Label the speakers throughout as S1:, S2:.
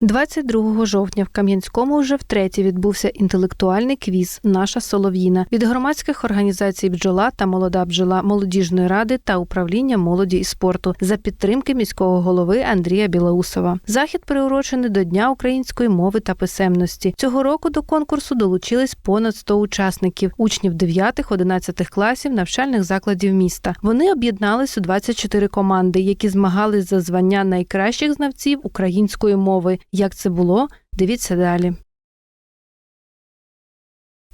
S1: 22 жовтня в Кам'янському вже втретє відбувся інтелектуальний квіз Наша Солов'їна від громадських організацій бджола та молода бджола молодіжної ради та управління молоді і спорту за підтримки міського голови Андрія Білоусова. Захід приурочений до Дня української мови та писемності. Цього року до конкурсу долучились понад 100 учасників, учнів 9-11 класів навчальних закладів міста. Вони об'єднались у 24 команди, які змагались за звання найкращих знавців української мови. Як це було? Дивіться далі.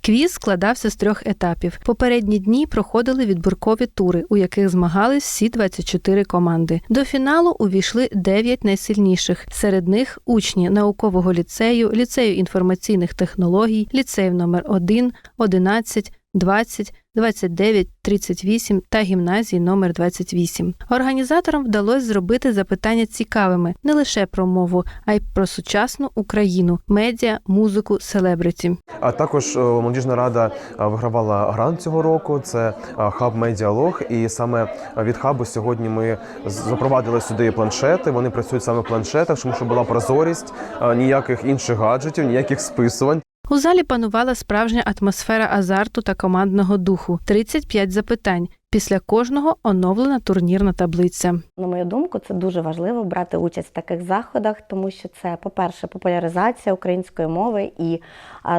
S1: Квіз складався з трьох етапів. Попередні дні проходили відбіркові тури, у яких змагались всі 24 команди. До фіналу увійшли 9 найсильніших. Серед них учні наукового ліцею, ліцею інформаційних технологій, ліцеїв номер 1, 11, 20, 29, 38 та гімназії номер 28. Організаторам вдалося зробити запитання цікавими не лише про мову, а й про сучасну Україну, медіа, музику, селебриті.
S2: А також е, молодіжна рада е, вигравала грант цього року. Це е, хаб Медіалог. І саме від хабу сьогодні ми запровадили сюди планшети. Вони працюють саме в планшетах, тому що була прозорість, ніяких інших гаджетів, ніяких списувань.
S1: У залі панувала справжня атмосфера азарту та командного духу. 35 запитань. Після кожного оновлена турнірна таблиця.
S3: На мою думку, це дуже важливо брати участь в таких заходах, тому що це, по-перше, популяризація української мови і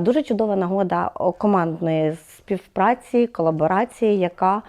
S3: дуже чудова нагода командної співпраці, колаборації, яка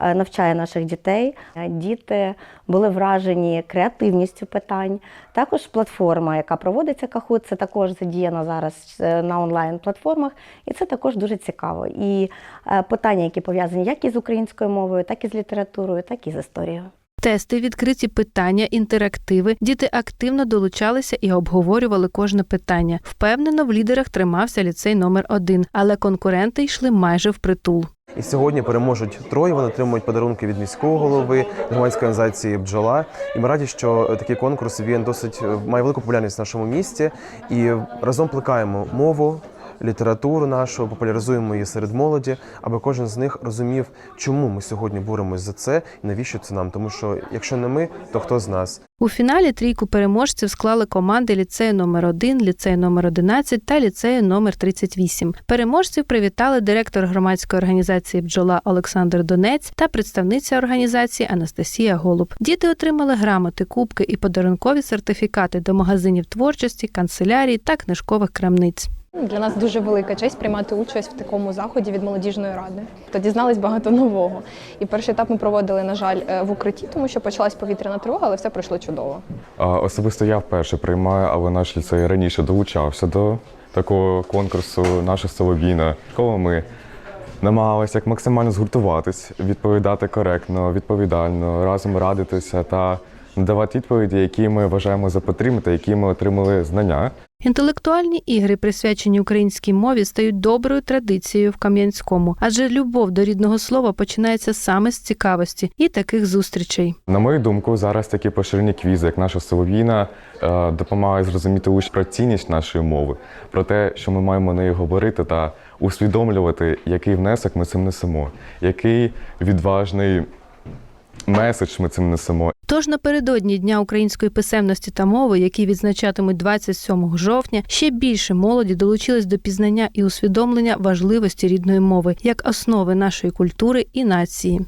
S3: навчає наших дітей. Е, Діти були вражені креативністю питань. Також платформа, яка проводиться Кахут, це також задіяна зараз е, на онлайн-платформах, і це також дуже цікаво. І е, питання, які пов'язані як із українською мовою, так і з літературою, так і з історією.
S1: Тести, відкриті питання, інтерактиви. Діти активно долучалися і обговорювали кожне питання. Впевнено, в лідерах тримався ліцей номер 1 але конкуренти йшли майже впритул.
S2: І сьогодні переможуть троє. Вони отримують подарунки від міського голови, громадської організації бджола. І ми раді, що такий конкурс він досить е, має велику популярність в нашому місті. І разом плекаємо мову. Літературу нашу популяризуємо її серед молоді, аби кожен з них розумів, чому ми сьогодні боремось за це і навіщо це нам. Тому що якщо не ми, то хто з нас?
S1: У фіналі трійку переможців склали команди ліцею номер 1 ліцею номер 11 та ліцею номер 38. Переможців привітали директор громадської організації бджола Олександр Донець та представниця організації Анастасія Голуб. Діти отримали грамоти, кубки і подарункові сертифікати до магазинів творчості, канцелярій та книжкових крамниць.
S4: Для нас дуже велика честь приймати участь в такому заході від молодіжної ради. То дізнались багато нового. І перший етап ми проводили, на жаль, е, в укритті, тому що почалась повітряна тривога, але все пройшло чудово.
S5: А, Особисто я вперше приймаю, але наш ліцей раніше долучався до такого конкурсу наша Солов'їна. Коли ми намагалися як максимально згуртуватись, відповідати коректно, відповідально, разом радитися та надавати відповіді, які ми вважаємо за потрібне, та які ми отримали знання.
S1: Інтелектуальні ігри, присвячені українській мові, стають доброю традицією в Кам'янському, адже любов до рідного слова починається саме з цікавості і таких зустрічей.
S5: На мою думку, зараз такі поширені квізи, як наша Солов'їна, е, допомагають зрозуміти учням про цінність нашої мови, про те, що ми маємо нею говорити та усвідомлювати, який внесок ми цим несемо, який відважний меседж ми цим несемо.
S1: Тож напередодні Дня української писемності та мови, які відзначатимуть 27 жовтня, ще більше молоді долучились до пізнання і усвідомлення важливості рідної мови як основи нашої культури і нації.